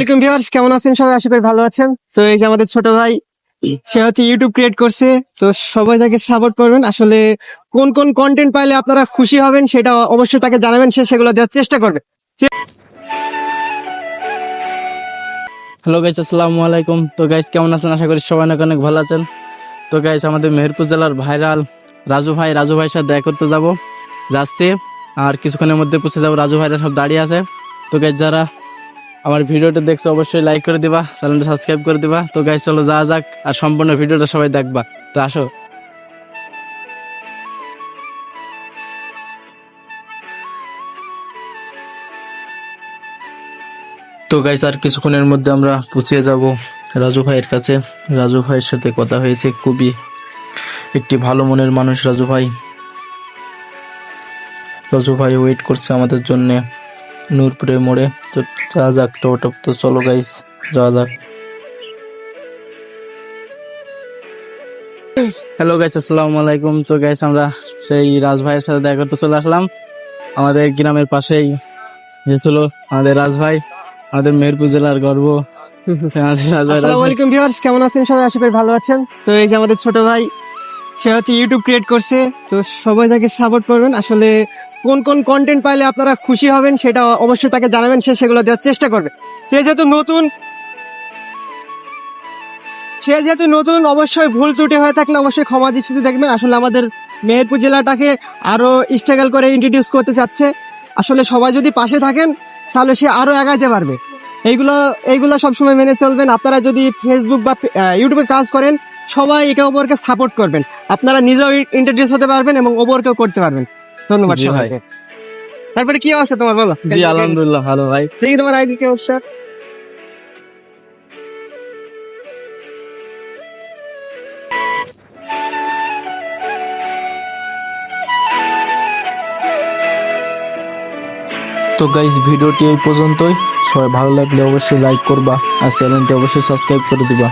আলাইকুম কেমন আছেন? সবাই আশা করি ভালো আছেন। তো এই যে আমাদের ছোট ভাই, সে হচ্ছে ইউটিউব ক্রিয়েট করছে। তো সবাই তাকে সাপোর্ট করবেন। আসলে কোন কোন কন্টেন্ট পাইলে আপনারা খুশি হবেন সেটা অবশ্যই তাকে জানাবেন, সে সেগুলো দেওয়ার চেষ্টা করবে। হ্যালো গাইস আসসালামু আলাইকুম তো গাইস কেমন আছেন? আশা করি সবাই অনেক অনেক ভালো আছেন। তো গাইস আমাদের মেহেরপুর জেলার ভাইরাল রাজু ভাই, রাজু ভাইয়ের সাথে দেখা করতে যাব। যাচ্ছি। আর কিছুক্ষণের মধ্যে পৌঁছে যাব। রাজু ভাইরা সব দাঁড়িয়ে আছে। তো গাইস যারা আমার ভিডিওটা দেখছে অবশ্যই লাইক করে দিবা চ্যানেলটা সাবস্ক্রাইব করে দিবা। তো গাইস চলো যা যাক আর সম্পূর্ণ ভিডিওটা সবাই দেখবা। তো আসো। তো গাইস আর কিছুক্ষণের মধ্যে আমরা পৌঁছে যাব রাজু ভাইয়ের কাছে। রাজু ভাইয়ের সাথে কথা হয়েছে খুবই। একটি ভালো মনের মানুষ রাজু ভাই। রাজু ভাই ওয়েট করছে আমাদের জন্য। নূরপুরে মোড়ে। তো যাওয়া যাক টোটো তো চলো গাইস যাওয়া যাক। হ্যালো গাইস আসসালামু আলাইকুম। তো গাইস আমরা সেই রাজ ভাইয়ের সাথে দেখা করতে চলে আসলাম। আমাদের গ্রামের পাশেই যে ছিল আমাদের রাজ ভাই আমাদের মেহেরপুর জেলার গর্ব। আমাদের রাজ ভাই আসসালামু আলাইকুম ভিউয়ার্স কেমন আছেন? সবাই আশা করি ভালো আছেন। তো এই যে আমাদের ছোট ভাই সে হচ্ছে ইউটিউব ক্রিয়েট করছে। তো সবাই তাকে সাপোর্ট করবেন। আসলে কোন কোন কন্টেন্ট পাইলে আপনারা খুশি হবেন সেটা অবশ্যই তাকে জানাবেন, সে সেগুলো দেওয়ার চেষ্টা করবে। সে যেহেতু নতুন, সে যেহেতু নতুন, অবশ্যই ভুল ত্রুটি হয়ে থাকলে অবশ্যই ক্ষমা দৃষ্টিতে দেখবেন। আসলে আমাদের মেহেরপুর জেলাটাকে আরও স্ট্রাগল করে ইন্ট্রোডিউস করতে চাচ্ছে। আসলে সবাই যদি পাশে থাকেন, তাহলে সে আরও এগাইতে পারবে। এইগুলো এইগুলো সবসময় মেনে চলবেন। আপনারা যদি ফেসবুক বা ইউটিউবে কাজ করেন সবাই একে অপরকে সাপোর্ট করবেন। আপনারা নিজেও ইন্ট্রোডিউস হতে পারবেন এবং ওপরকেও করতে পারবেন। ধন্যবাদ সবাইকে। তারপরে কি অবস্থা তোমার বলো? জি আলহামদুলিল্লাহ ভালো ভাই। দেখি তোমার আইডি কি অবস্থা? তো গাইজ ভিডিওটি এই পর্যন্তই। সবাই ভালো লাগলে অবশ্যই লাইক করবা আর চ্যানেলটি অবশ্যই সাবস্ক্রাইব করে দিবা।